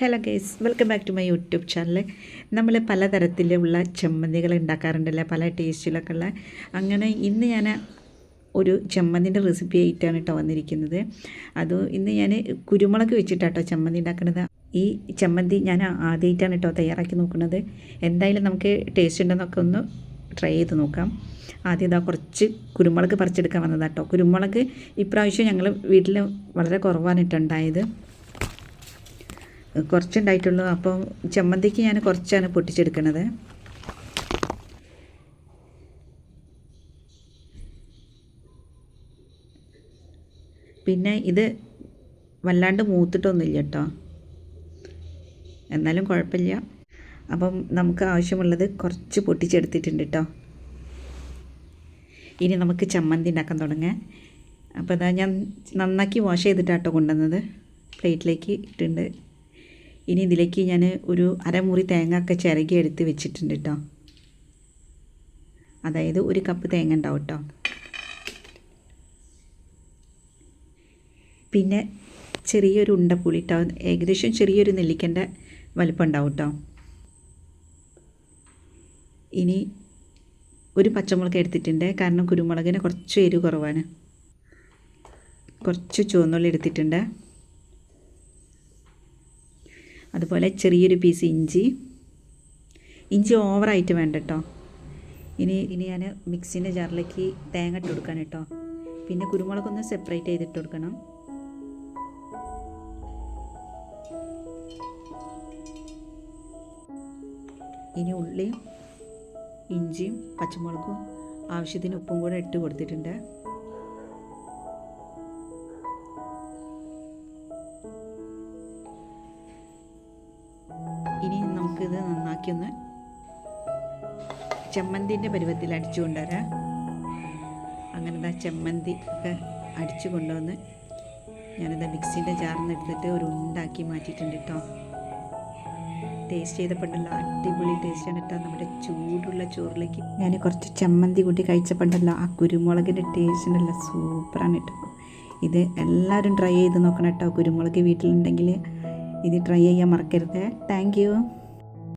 Hello guys welcome back to my YouTube channel നമ്മൾ പലതരത്തിലുള്ള ചമ്മന്തികൾ ഉണ്ടാക്കാറുണ്ടല്ലേ പല ടേസ്റ്റിലൊക്കെ ഉള്ള. അങ്ങനെ ഇന്ന് ഞാൻ ഒരു ചമ്മന്തിന്റെ റെസിപ്പി ആയിട്ടാണ് കേട്ടോ വന്നിരിക്കുന്നത്. അത് ഇന്ന് ഞാൻ കുരുമുളക് വെച്ചിട്ടാട്ടോ ചമ്മന്തി ഉണ്ടാക്കുന്നത്. ഈ ചമ്മന്തി ഞാൻ ആദ്യമായിട്ടാണ് കേട്ടോ തയ്യാറാക്കി നോക്കുന്നത്. എന്തായാലും നമുക്ക് ടേസ്റ്റ് ഉണ്ടെന്നൊക്കെ ഒന്ന് ട്രൈ ചെയ്ത് നോക്കാം. ആദ്യം ഇതാ കുറച്ച് കുരുമുളക് പറിച്ചെടുക്കാൻ വന്നതാട്ടോ കുരുമുളക് ഇപ്രാവശ്യം ഞങ്ങൾ വീട്ടിൽ വളരെ കുറവാണ് ഇട്ടുണ്ടായത് കുറച്ചുണ്ടായിട്ടുള്ളൂ. അപ്പോൾ ചമ്മന്തിക്ക് ഞാൻ കുറച്ചാണ് പൊട്ടിച്ചെടുക്കണത്. പിന്നെ ഇത് വല്ലാണ്ട് മൂത്തിട്ടൊന്നുമില്ല കേട്ടോ. എന്നാലും കുഴപ്പമില്ല. അപ്പം നമുക്ക് ആവശ്യമുള്ളത് കുറച്ച് പൊട്ടിച്ചെടുത്തിട്ടുണ്ട് കേട്ടോ. ഇനി നമുക്ക് ചമ്മന്തി ഉണ്ടാക്കാൻ തുടങ്ങാം. അപ്പോൾ അതാ ഞാൻ നന്നാക്കി വാഷ് ചെയ്തിട്ടാട്ടോ കൊണ്ടുവന്നത്. പ്ലേറ്റിലേക്ക് ഇട്ടിട്ടുണ്ട്. ഇനി ഇതിലേക്ക് ഞാൻ ഒരു അരമുറി തേങ്ങ ഒക്കെ ചിരകി എടുത്ത് വെച്ചിട്ടുണ്ട് കേട്ടോ അതായത് ഒരു കപ്പ് തേങ്ങ ഉണ്ടാവും കേട്ടോ പിന്നെ ചെറിയൊരു ഉണ്ടപ്പുളി കേട്ടോ ഏകദേശം ചെറിയൊരു നെല്ലിക്കന്റെ വലിപ്പം ഉണ്ടാവും കേട്ടോ ഇനി ഒരു പച്ചമുളക് എടുത്തിട്ടുണ്ട്. കാരണം കുരുമുളകിന് കുറച്ച് എരിവ് കുറവാണ്. കുറച്ച് ചുവന്നുള്ളി എടുത്തിട്ടുണ്ട്. അതുപോലെ ചെറിയൊരു പീസ് ഇഞ്ചി. ഇഞ്ചി ഓവറായിട്ട് വേണ്ട കേട്ടോ ഇനി ഇനി ഞാൻ മിക്സിന്റെ ജാറിലേക്ക് തേങ്ങ ഇട്ട് കൊടുക്കാൻ കേട്ടോ പിന്നെ കുരുമുളകൊന്ന് സെപ്പറേറ്റ് ചെയ്തിട്ട് കൊടുക്കണം. ഇനി ഉള്ളിയും ഇഞ്ചിയും പച്ചമുളകും ആവശ്യത്തിന് ഉപ്പും കൂടെ ഇട്ട് കൊടുത്തിട്ടുണ്ട്. നമുക്കിത് നന്നാക്കി ഒന്ന് ചമ്മന്തിന്റെ പരുവത്തിൽ അടിച്ചു കൊണ്ടുവരാം. അങ്ങനെ ഇതാ ചമ്മന്തി ഒക്കെ അടിച്ചു കൊണ്ടുവന്ന് ഞാനെന്താ മിക്സിന്റെ ജാറിന്ന് എടുത്തിട്ട് ഒരു ഉണ്ടാക്കി മാറ്റിയിട്ടുണ്ട് കേട്ടോ ടേസ്റ്റ് ചെയ്തപ്പോണ്ടല്ലോ അടിപൊളി ടേസ്റ്റാണ് കേട്ടോ നമ്മുടെ ചൂടുള്ള ചോറിലേക്ക്. ഞാൻ കുറച്ച് ചമ്മന്തി കൂട്ടി കഴിച്ചപ്പോണ്ടല്ലോ ആ കുരുമുളകിന്റെ ടേസ്റ്റ് ഉണ്ടല്ലോ സൂപ്പറാണ് കേട്ടോ ഇത് എല്ലാവരും ട്രൈ ചെയ്ത് നോക്കണം കേട്ടോ കുരുമുളക് വീട്ടിലുണ്ടെങ്കിൽ ഇത് ട്രൈ ചെയ്യാൻ മറക്കരുത്. താങ്ക്